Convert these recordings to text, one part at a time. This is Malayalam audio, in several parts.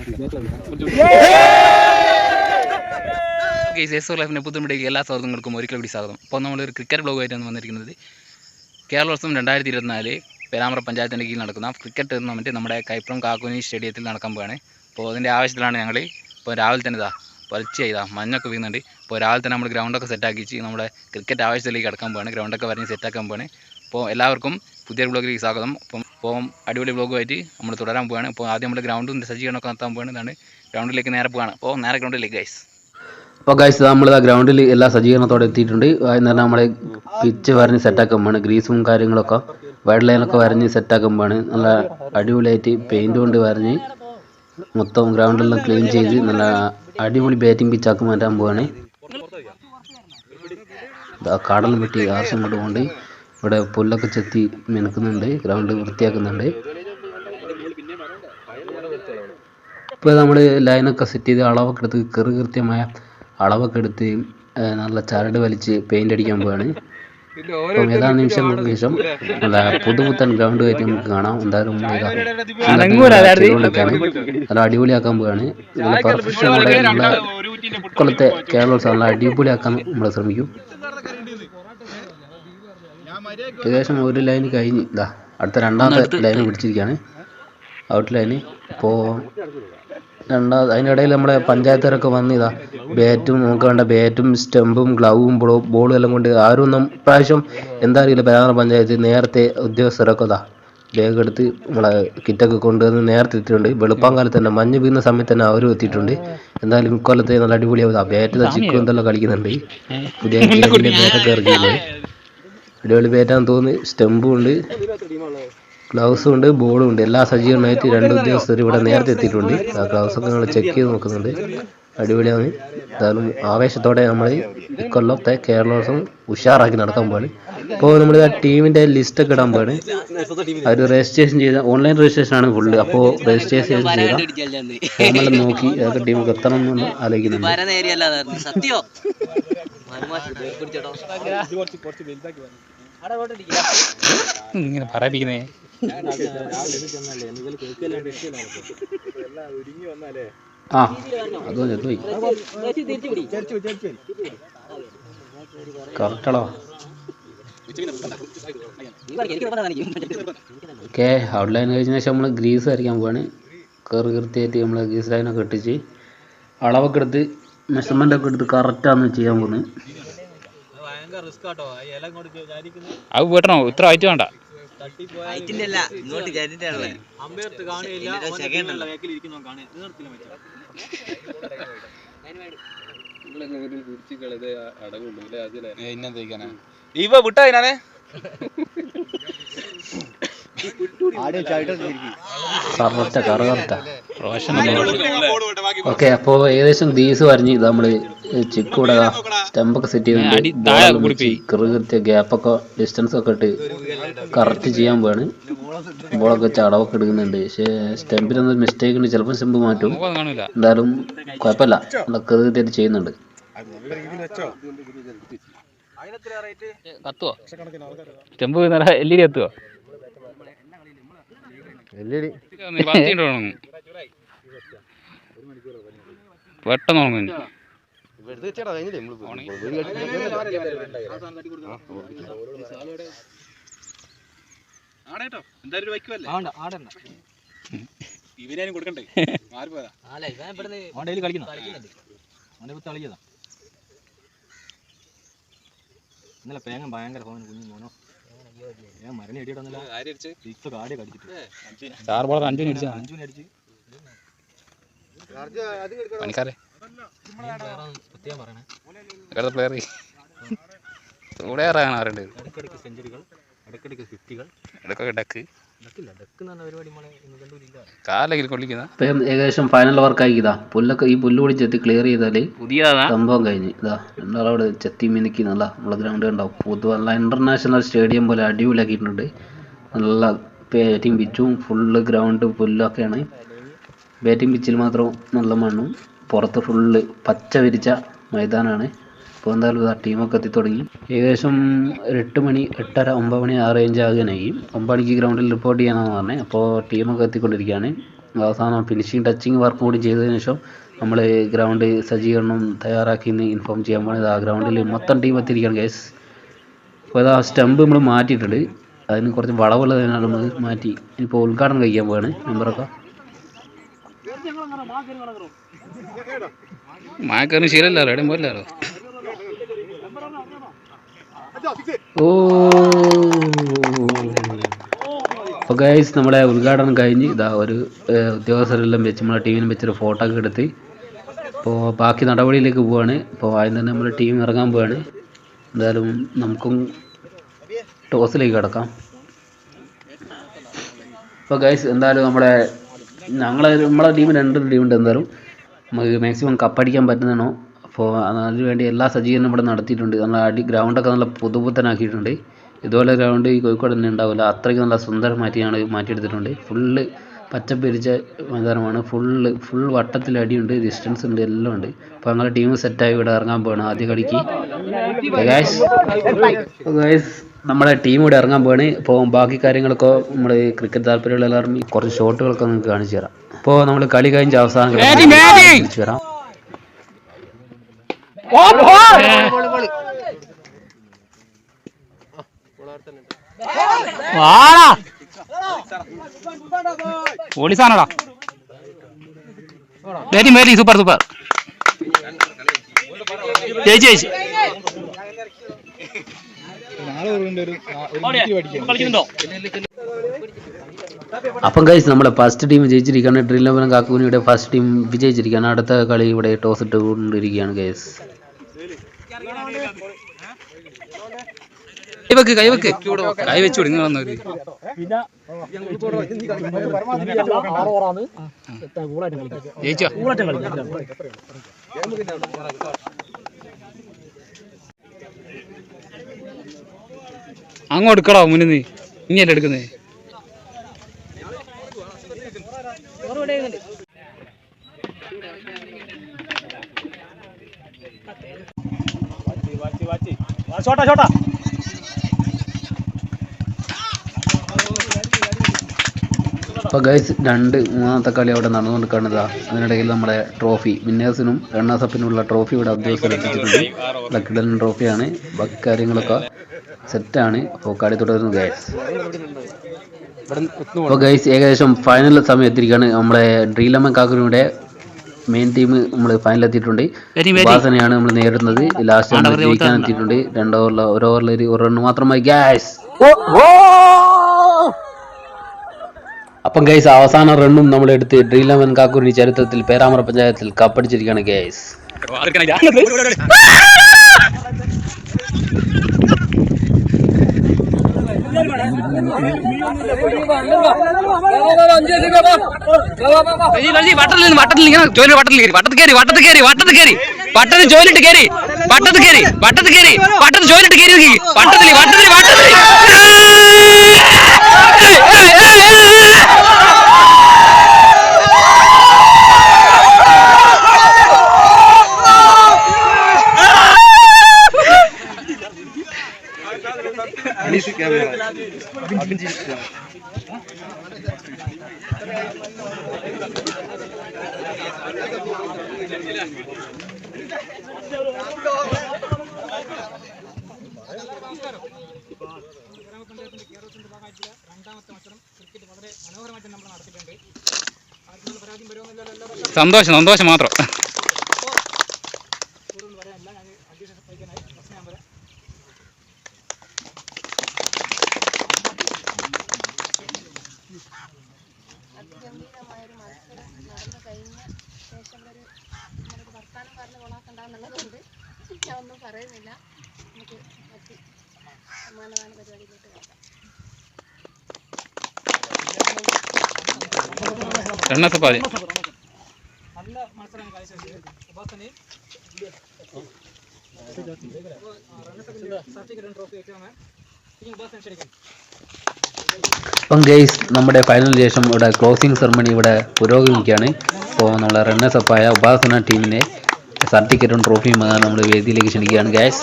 എസ് ലൈഫിന്റെ എല്ലാ സൗഹൃദങ്ങൾക്കും ഒരിക്കൽ കൂടി സ്വാഗതം. അപ്പോൾ നമ്മളൊരു ക്രിക്കറ്റ് ബ്ലോഗായിട്ടാണ് വന്നിരിക്കുന്നത്. കേരളോത്സവം രണ്ടായിരത്തി ഇരുപത്തിനാല് പേരാമ്പ്ര പഞ്ചായത്തിന്റെ കീഴിൽ നടക്കുന്ന ക്രിക്കറ്റ് ടൂർണമെന്റ് നമ്മുടെ കൈപ്രം കാക്കുനി സ്റ്റേഡിയത്തിൽ നടക്കാൻ പോവാണ്. അപ്പോൾ അതിന്റെ ആവശ്യത്തിലാണ് ഞങ്ങൾ ഇപ്പോൾ രാവിലെ തന്നെ ഇതാ വലിച്ച് ചെയ്താൽ മഞ്ഞൊക്കെ വീഴുന്നുണ്ട്. ഇപ്പോൾ രാവിലെ തന്നെ നമ്മൾ ഗ്രൗണ്ടൊക്കെ സെറ്റാക്കിച്ച് നമ്മുടെ ക്രിക്കറ്റ് ആവശ്യത്തിലേക്ക് കിടക്കാൻ പോവാണ്. ഗ്രൗണ്ടൊക്കെ വരഞ്ഞ് സെറ്റാക്കാൻ പോവാണ്. അപ്പോൾ എല്ലാവർക്കും പുതിയൊരു ബ്ലോഗിലേക്ക് സ്വാഗതം. അപ്പം ഇപ്പോൾ അടിപൊളി ബ്ലോഗുമായിട്ട് നമ്മൾ തുടരാൻ പോവാണ്. അപ്പോൾ ആദ്യം നമ്മൾ ഗ്രൗണ്ടിന്റെ സജ്ജീകരണമൊക്കെ നടത്താൻ പോവുകയാണ് ഇതാണ് ഗ്രൗണ്ടിലേക്ക് നേരെ പോവാണ്. അപ്പോൾ നേരെ ഗ്രൗണ്ടിലേക്ക് ഗൈസ് അപ്പോൾ ഗൈസ് നമ്മൾ ഗ്രൗണ്ടിൽ എല്ലാ സജ്ജീകരണത്തോടെ എത്തിയിട്ടുണ്ട്. എന്ന് പറഞ്ഞാൽ നമ്മൾ പിച്ച് വരഞ്ഞ് സെറ്റാക്കുമ്പോഴാണ് ഗ്രീസും കാര്യങ്ങളൊക്കെ വൈഡ് ലൈനൊക്കെ വരഞ്ഞ് സെറ്റാക്കുമ്പോഴാണ് നല്ല അടിപൊളിയായിട്ട് പെയിന്റ് കൊണ്ട് വരഞ്ഞ് മൊത്തം ഗ്രൗണ്ടെല്ലാം ക്ലീൻ ചെയ്ത് നല്ല അടിപൊളി ബാറ്റിംഗ് പിച്ചാക്കി മാറ്റാൻ ഇതാ കാടൽ വെട്ടി ആവശ്യം കൊണ്ടുകൊണ്ട് ഇവിടെ പുല്ലൊക്കെ ചെത്തി മെനക്കുന്നുണ്ട് ഗ്രൗണ്ട് വൃത്തിയാക്കുന്നുണ്ട്. ഇപ്പോൾ നമ്മൾ ലൈനൊക്കെ സെറ്റ് ചെയ്ത് അളവൊക്കെ എടുത്ത് കെറു കൃത്യമായ അളവൊക്കെ എടുത്ത് നല്ല ചരട് വലിച്ച് പെയിന്റ് അടിക്കാൻ പോവാണ്. അപ്പം ഏതാ നിമിഷങ്ങൾക്ക് ശേഷം നല്ല പുതുപുത്തൻ ഗ്രൗണ്ട് കയറ്റി നമുക്ക് കാണാം. എന്തായാലും. നല്ല അടിപൊളിയാക്കാൻ പോവാണ്. നല്ല പെർഫെക്ഷനോടെ നമ്മളെ കൊല്ലത്തെ കേരളോത്സവം നല്ല അടിപൊളിയാക്കാൻ നമ്മൾ ശ്രമിക്കും. ഏകദേശം ഒരു ലൈൻ കഴിഞ്ഞ് ഇതാ അടുത്ത രണ്ടാമത്തെ ലൈൻ പിടിച്ചിരിക്കുകയാണ് ഔട്ട് ലൈന് ഇപ്പോൾ രണ്ടാമത് അതിനിടയിൽ നമ്മുടെ പഞ്ചായത്തുകാരൊക്കെ വന്ന് ഇതാ ബാറ്റും നമുക്ക് വേണ്ട ബാറ്റും സ്റ്റമ്പും ഗ്ലൗവും ബോളും എല്ലാം കൊണ്ട് ആരും ഒന്നും പ്രാവശ്യം എന്താ അറിയില്ല പെരാറ പഞ്ചായത്ത് നേരത്തെ ഉദ്യോഗസ്ഥരൊക്കെ ഇതാ ബാഗ് എടുത്ത് നമ്മളെ കിറ്റൊക്കെ കൊണ്ടുവന്ന് നേരത്തെ എത്തിയിട്ടുണ്ട്. വെളുപ്പാൻ കാലത്ത് തന്നെ മഞ്ഞ് വീഴുന്ന സമയത്ത് തന്നെ അവരും എത്തിയിട്ടുണ്ട്. എന്തായാലും ഇക്കൊല്ലത്തെ നല്ല അടിപൊളിയാവും ബാറ്റ് ചിക്കും എന്തെല്ലാം കളിക്കുന്നുണ്ട്. പുതിയ ബാറ്റൊക്കെ ഇറക്കിയില്ലേ അടിപൊളി പേറ്റാൻ തോന്നി സ്റ്റെമ്പും ഉണ്ട്. ഗ്ലൗസും ഉണ്ട് ബോളും ഉണ്ട്. എല്ലാ സജ്ജീകരണമായിട്ട് രണ്ട് ഉദ്യോഗസ്ഥർ ഇവിടെ നേരത്തെ എത്തിയിട്ടുണ്ട്. ആ ഗ്ലൗസ് ഒക്കെ നമ്മൾ ചെക്ക് ചെയ്ത് നോക്കുന്നുണ്ട്. അടിപൊളിയാണ്. എന്തായാലും ആവേശത്തോടെ നമ്മൾ ഇക്കൊല്ലത്തെ കേരളോത്സവം ഉഷാറാക്കി നടക്കാൻ പോവാണ്. അപ്പോൾ നമ്മൾ ആ ടീമിന്റെ ലിസ്റ്റൊക്കെ ഇടാൻ പോവാണ്. അവർ രജിസ്ട്രേഷൻ ചെയ്ത ഓൺലൈൻ രജിസ്ട്രേഷൻ ആണ് ഫുള്ള് അപ്പോൾ രജിസ്ട്രേഷൻ ചെയ്ത നമ്മൾ നോക്കി ഏതൊക്കെ ടീമൊക്കെ എത്തണം എന്ന് ആലോചിക്കുന്നുണ്ട്. ഇങ്ങനെ പറയിപ്പിക്കുന്നേ. ആ അതോ ചെത്തുപോയി കറക്റ്റാണോ? ഓക്കെ ഔട്ട് ലൈൻ കഴിഞ്ഞ ശേഷം നമ്മൾ ഗ്രീസ് വരയ്ക്കാൻ പോവാണ്. കയറി കൃത്യമായിട്ട് നമ്മൾ ഗ്രീസ് ലൈനൊക്കെ ഇട്ടിച്ച് അളവൊക്കെ എടുത്ത് മെഷർമെന്റ് ഒക്കെ എടുത്ത് കറക്റ്റാണ് ചെയ്യാൻ പോകുന്നത് അത് ഇത്ര ആയിട്ട് വേണ്ട. അല്ല ഇങ്ങോട്ട് ചരിട്ടാണല്ലേ ഇവ വിട്ടാ കറ കറക്റ്റാ റോഷൻ ഓക്കെ അപ്പോ ഏകദേശം ദീസ് പറഞ്ഞ് ഇത് നമ്മൾ ചിക്ക് ഇവിടെ സ്റ്റമ്പൊക്കെ സെറ്റ് ചെയ്യുന്നുണ്ട്. കൃത്യ ഗ്യാപ്പൊക്കെ ഡിസ്റ്റൻസ് ഒക്കെ ഇട്ട് കറക്റ്റ് ചെയ്യാൻ പോവാണ്. ബോളൊക്കെ വെച്ച് അളവൊക്കെ എടുക്കുന്നുണ്ട്. പക്ഷേ സ്റ്റെമ്പിനൊന്നും മിസ്റ്റേക്ക് ഉണ്ട്. ചിലപ്പോൾ സ്റ്റെമ്പ് മാറ്റും. എന്തായാലും കുഴപ്പമില്ല. നല്ല കൃത്യമായിട്ട് ചെയ്യുന്നുണ്ട്. കത്തുവോ? സ്റ്റെമ്പ് എൽ ഇ ഡി പെട്ടെന്ന് തുടങ്ങും ഇവരും കൊടുക്കണ്ടേ മാറി പോയതാ ഇന്നലെ പേങ്ങ ഭയങ്കര ഫോൺ കുഞ്ഞു മോനോ ഞാൻ മരണി അടിച്ച് സിക്സ് കാടി കടിച്ചിട്ട്. ബോളർ അടിച്ചാ അഞ്ചുവിനെ അടിച്ച്. പണിക്കാരെ. പ്രത്യേകം പറയണേ ഇവിടുത്തെ പ്ലെയർ ഇവിടെ ഇറങ്ങാൻ ആരുണ്ട് ഇടയ്ക്കിടയ്ക്ക് സെഞ്ചുറികൾ ഇടയ്ക്കിടയ്ക്ക് ഫിഫ്റ്റികൾ ഇടക്കിടക്ക് ഡക്ക് ഏകദേശം ഫൈനൽ വർക്ക് ഇതാ. പുല്ലൊക്കെ ഈ പുല്ല് കൂടി ചെത്തി ക്ലിയർ ചെയ്താൽ പുതിയതാ? സംഭവം കഴിഞ്ഞ്. ഇതാ രണ്ടാളവിടെ ചെത്തി മിനുക്കി നല്ല നമ്മളെ ഗ്രൗണ്ട് ഉണ്ടാവും പൊതു നല്ല ഇന്റർനാഷണൽ സ്റ്റേഡിയം പോലെ അടിപൊളിയാക്കിയിട്ടുണ്ട്. നല്ല ബാറ്റിംഗ് പിച്ചും ഫുള്ള് ഗ്രൗണ്ട് പുല്ലൊക്കെയാണ് ബാറ്റിംഗ് പിച്ചിൽ മാത്രം നല്ല മണ്ണും പുറത്ത് ഫുള്ള് പച്ച വിരിച്ച മൈതാനാണ്. ഇപ്പോൾ എന്തായാലും ഇതാ ടീമൊക്കെ എത്തി തുടങ്ങി. ഏകദേശം എട്ട് മണി എട്ടര ഒമ്പത് മണി ആ റേഞ്ച് ആകാനായി. ഒമ്പത് മണിക്ക് ഗ്രൗണ്ടിൽ റിപ്പോർട്ട് ചെയ്യാനാണ് പറഞ്ഞത് അപ്പോൾ ടീമൊക്കെ എത്തിക്കൊണ്ടിരിക്കുകയാണ്. അവസാനം ഫിനിഷിങ് ടച്ചിങ് വർക്ക് കൂടി ചെയ്തതിന് ശേഷം നമ്മൾ ഗ്രൗണ്ട് സജ്ജീകരണം തയ്യാറാക്കി എന്ന് ഇൻഫോം ചെയ്യാൻ പോകുന്നത് ആ ഗ്രൗണ്ടിൽ മൊത്തം ടീം എത്തിയിരിക്കുകയാണ് ഗൈസ് അപ്പോൾ അത് ആ സ്റ്റമ്പ് നമ്മൾ മാറ്റിയിട്ടുണ്ട്. അതിന് കുറച്ച് വളവുള്ളതിനാൽ നമ്മൾ മാറ്റി. ഇനിയിപ്പോൾ ഉദ്ഘാടനം കഴിക്കാൻ പോവാണ് മെമ്പറൊക്കെ മായക്കാരന് ശീലമല്ലോ എവിടെയും പോയില്ലല്ലോ ഓ. ഗൈസ് നമ്മളെ ഉദ്ഘാടനം കഴിഞ്ഞ് ഇതാ ഒരു ഉദ്യോഗസ്ഥരെല്ലാം വെച്ച് നമ്മളെ ടീമിനെ വെച്ചൊരു ഫോട്ടോ ഒക്കെ എടുത്ത് അപ്പോൾ ബാക്കി നടപടിയിലേക്ക് പോവാണ്. അപ്പോൾ ആദ്യം തന്നെ നമ്മൾ ടീം ഇറങ്ങാൻ പോവാണ്. എന്തായാലും നമുക്കും ടോസിലേക്ക് കിടക്കാം. അപ്പോൾ ഗൈസ് എന്തായാലും നമ്മുടെ ഞങ്ങളെ നമ്മളെ ടീം രണ്ട് ടീമുണ്ട് എന്തായാലും. നമുക്ക് മാക്സിമം കപ്പടിക്കാൻ പറ്റുന്നതാണോ? അപ്പോൾ അതിനുവേണ്ടി എല്ലാ സജ്ജീകരണവും ഇവിടെ നടത്തിയിട്ടുണ്ട്. നമ്മൾ അടി ഗ്രൗണ്ടൊക്കെ നല്ല പുതുപുത്തനാക്കിയിട്ടുണ്ട്. ഇതുപോലെ ഗ്രൗണ്ട് ഈ കോഴിക്കോട് തന്നെ ഉണ്ടാവില്ല. അത്രയ്ക്ക് നല്ല സുന്ദരമാറ്റിയാണ് മാറ്റിയെടുത്തിട്ടുണ്ട്. ഫുള്ള് പച്ചപ്പിരിച്ച മൈതാനമാണ്. ഫുള്ള് ഫുൾ വട്ടത്തിൽ അടിയുണ്ട്. ഡിസ്റ്റൻസ് ഉണ്ട്. എല്ലാം ഉണ്ട്. അപ്പോൾ ഞങ്ങളുടെ ടീം സെറ്റായി ഇവിടെ ഇറങ്ങാൻ പോവാണ് ആദ്യ കളിക്ക് ഗൈസ് നമ്മുടെ ടീം ഇവിടെ ഇറങ്ങാൻ പോവാണ്. അപ്പോൾ ബാക്കി കാര്യങ്ങളൊക്കെ നമ്മൾ ക്രിക്കറ്റ് താല്പര്യമുള്ള എല്ലാവരും കുറച്ച് ഷോട്ടുകളൊക്കെ നിങ്ങൾക്ക് കാണിച്ചു തരാം. അപ്പോൾ നമ്മൾ കളി കഴിഞ്ഞ് അവസാനം കാണിച്ചു വരാം വാടാ. Very very super super. ജയിച്ചു ജയിച്ചു. അപ്പം കഴിച്ച് നമ്മുടെ ഫസ്റ്റ് ടീം ജയിച്ചിരിക്കുകയാണ്. ഡ്രിൽ ലെവൻ കാക്കുവിനിയുടെ ഫസ്റ്റ് ടീം വിജയിച്ചിരിക്കുകയാണ്. അടുത്ത കളി ഇവിടെ ടോസ് ഇട്ട് കൊണ്ടിരിക്കുകയാണ് ഗൈസ് കൈവെക്ക് കൈവക്ക്. കൈ വെച്ചു കൊടുങ്ങ വന്നവര് ജയിച്ചോ? അങ്ങോട്ട് എടുക്കടാ മുന്നിൽ നീ ഇനിയല്ലേ എടുക്കുന്നേ? ഷോട്ടാ ഷോട്ടാ. അപ്പോൾ ഗൈസ് രണ്ട് മൂന്നാമത്തെ കളി അവിടെ നടന്നുകൊണ്ട് കാണുന്നതാ അതിനിടയിൽ നമ്മുടെ ട്രോഫി വിന്നേഴ്സിനും റണ്ണേഴ്സ് അപ്പിനുമുള്ള ട്രോഫി ഇവിടെ ഉദ്യോഗസ്ഥർ എത്തിച്ചിട്ടുണ്ട്. ലക്കിഡൻ ട്രോഫിയാണ് ബാക്കി കാര്യങ്ങളൊക്കെ സെറ്റാണ് അപ്പോൾ കളി തുടരുന്നു ഗൈസ് അപ്പോൾ ഗൈസ് ഏകദേശം ഫൈനൽ സമയം എത്തിയിരിക്കുകയാണ്. നമ്മുടെ ഡ്രീലമ്മൻ കാക്കുരുടെ മെയിൻ ടീം നമ്മൾ ഫൈനൽ എത്തിയിട്ടുണ്ട്. ഉപാസനയാണ് നമ്മൾ നേരിടുന്നത്. ലാസ്റ്റ് ജയിക്കാൻ. എത്തിയിട്ടുണ്ട്. രണ്ട് ഓവറിൽ ഒരു ഓവറിൽ ഒരു റണ്ണ് മാത്രമായി ഗൈസ് അപ്പം ഗൈസ് അവസാന റണ്ണും നമ്മൾ എടുത്ത് ഡ്രീം ലെവൻ കാക്കൂരിന് ചരിത്രത്തിൽ പേരാമ്പ്ര പഞ്ചായത്തിൽ കപ്പടിച്ചിരിക്കുകയാണ് ഗൈസ് നിന്ന് വട്ടത്തിൽ ഇങ്ങനെ ജോലി വട്ടത്തിൽ കയറി വട്ടത്തിൽ കയറി വട്ടത്തിൽ കയറി വട്ടത്തിൽ കയറി. വട്ടത്തിൽ ജോലിട്ട് കയറി വട്ടത്തിൽ കയറി വട്ടത്തിൽ കയറി വട്ടത്തിൽ ജോലിട്ട് കയറി വട്ടത്തിൽ വട്ടത്തിൽ വട്ടത്തിൽ. സന്തോഷം സന്തോഷം മാത്രം അതിഗംഭീരമായൊരു കൊള്ളാക്കണ്ടെന്നുള്ളതുകൊണ്ട് ഞാൻ ഒന്നും പറയുന്നില്ല അപ്പം ഗെയ്സ് നമ്മുടെ ഫൈനൽ ശേഷം ഇവിടെ ക്ലോസിംഗ് സെറമണി ഇവിടെ പുരോഗമിക്കുകയാണ്. അപ്പോൾ നമ്മളെ റണ്ണേഴ്സ് അപ്പായ ഉപാസന ടീമിനെ സർട്ടിഫിക്കറ്റും ട്രോഫിയും നമ്മൾ വേദിയിലേക്ക് ക്ഷണിക്കുകയാണ് ഗൈസ്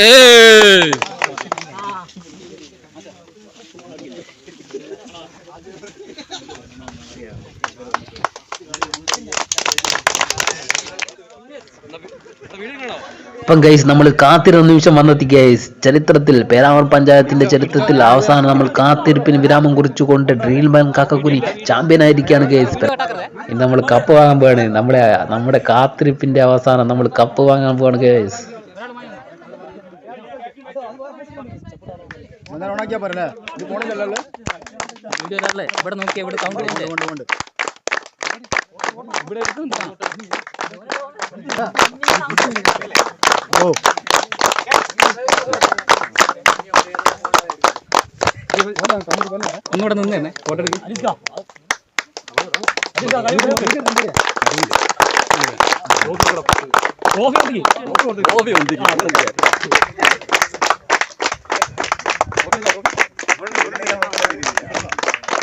ഏയ് അപ്പം ഗൈസ് നമ്മൾ കാത്തിരുന്ന നിമിഷം വന്നെത്തി ഗൈസ് ചരിത്രത്തിൽ പേരാമർ പഞ്ചായത്തിന്റെ ചരിത്രത്തിൽ അവസാനം നമ്മൾ കാത്തിരിപ്പിന് വിരാമം കുറിച്ചുകൊണ്ട് ഡ്രീൽ മാൻ കാക്കക്കുനി ചാമ്പ്യൻ ആയിരിക്കുകയാണ് ഗൈസ് ഇന്ന് നമ്മൾ കപ്പ് വാങ്ങാൻ പോവാണ്. നമ്മുടെ നമ്മുടെ കാത്തിരിപ്പിന്റെ അവസാനം നമ്മൾ കപ്പ് വാങ്ങാൻ പോവാണ് ഗൈസ് ഇവിടെ നോക്കിയാ ഇവിടെ കൗണ്ട് ഇവിടെ ഒന്നുകൂടെ നിന്ന് തന്നെ ഫോട്ടോ എടുക്കും.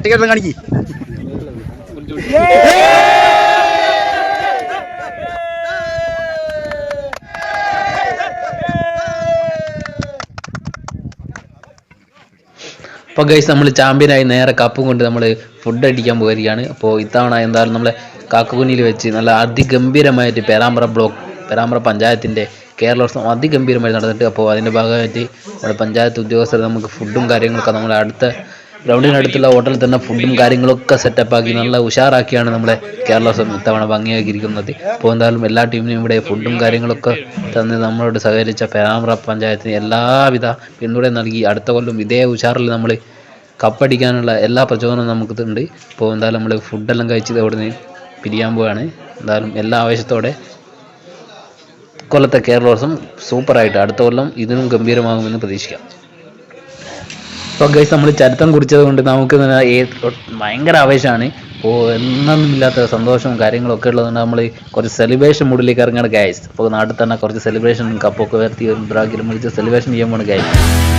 സർട്ടിഫിക്കറ്റ് കാണിക്ക്. അപ്പോൾ ഗൈസ് നമ്മൾ ചാമ്പ്യനായി നേരെ കപ്പും കൊണ്ട് നമ്മൾ ഫുഡ് അടിക്കാൻ പോയിരിക്കുകയാണ്. അപ്പോൾ ഇത്തവണ എന്തായാലും നമ്മളെ കാക്കുകുനിയിൽ വെച്ച് നല്ല അതിഗംഭീരമായിട്ട് പേരാമ്പ്ര ബ്ലോക്ക് പേരാമ്പ്ര പഞ്ചായത്തിന്റെ കേരളോത്സവം അതിഗംഭീരമായി നടന്നിട്ട് അപ്പോൾ അതിന്റെ ഭാഗമായിട്ട് നമ്മുടെ പഞ്ചായത്ത് ഉദ്യോഗസ്ഥർ നമുക്ക് ഫുഡും കാര്യങ്ങളൊക്കെ നമ്മുടെ അടുത്ത ഗ്രൗണ്ടിനടുത്തുള്ള ഹോട്ടലിൽ തന്നെ ഫുഡും കാര്യങ്ങളൊക്കെ സെറ്റപ്പ് ആക്കി നല്ല ഉഷാറാക്കിയാണ് നമ്മളെ കേരള ഇത്തവണ ഭംഗിയാക്കിയിരിക്കുന്നത്. അപ്പോൾ എന്തായാലും എല്ലാ ടീമിനും ഇവിടെ ഫുഡും കാര്യങ്ങളൊക്കെ തന്ന് നമ്മളോട് സഹകരിച്ച പേരാമ്പ്ര പഞ്ചായത്തിന് എല്ലാവിധ പിന്തുണയും നൽകി. അടുത്ത കൊല്ലം ഇതേ ഉഷാറിൽ നമ്മൾ കപ്പടിക്കാനുള്ള എല്ലാ പ്രചോദനവും നമുക്ക് ഉണ്ട് ഇപ്പോൾ എന്തായാലും നമ്മൾ ഫുഡെല്ലാം കഴിച്ചത് അവിടെ നിന്ന് പിരിയാൻ പോവുകയാണ് എന്തായാലും എല്ലാ ആവേശത്തോടെ കൊല്ലത്തെ കേരളോത്സവം സൂപ്പറായിട്ട് അടുത്ത കൊല്ലം ഇതിനും ഗംഭീരമാകുമെന്ന് പ്രതീക്ഷിക്കാം. അപ്പോൾ ഗൈസ് നമ്മൾ ചരിത്രം കുറിച്ചത് കൊണ്ട് നമുക്ക് ഭയങ്കര ആവേശമാണ്. അപ്പോൾ എന്നൊന്നുമില്ലാത്ത സന്തോഷവും കാര്യങ്ങളൊക്കെ ഉള്ളതുകൊണ്ട് നമ്മൾ കുറച്ച് സെലിബ്രേഷൻ മൂഡിലേക്ക് ഇറങ്ങുകയാണ് ഗൈസ് അപ്പോൾ നാട്ടിൽ തന്നെ കുറച്ച് സെലിബ്രേഷൻ കപ്പൊക്കെ ഉയർത്തി ഒരു ബ്രാഗിലും വിളിച്ച് സെലിബ്രേഷൻ ചെയ്യാൻ പോണ് ഗൈസ്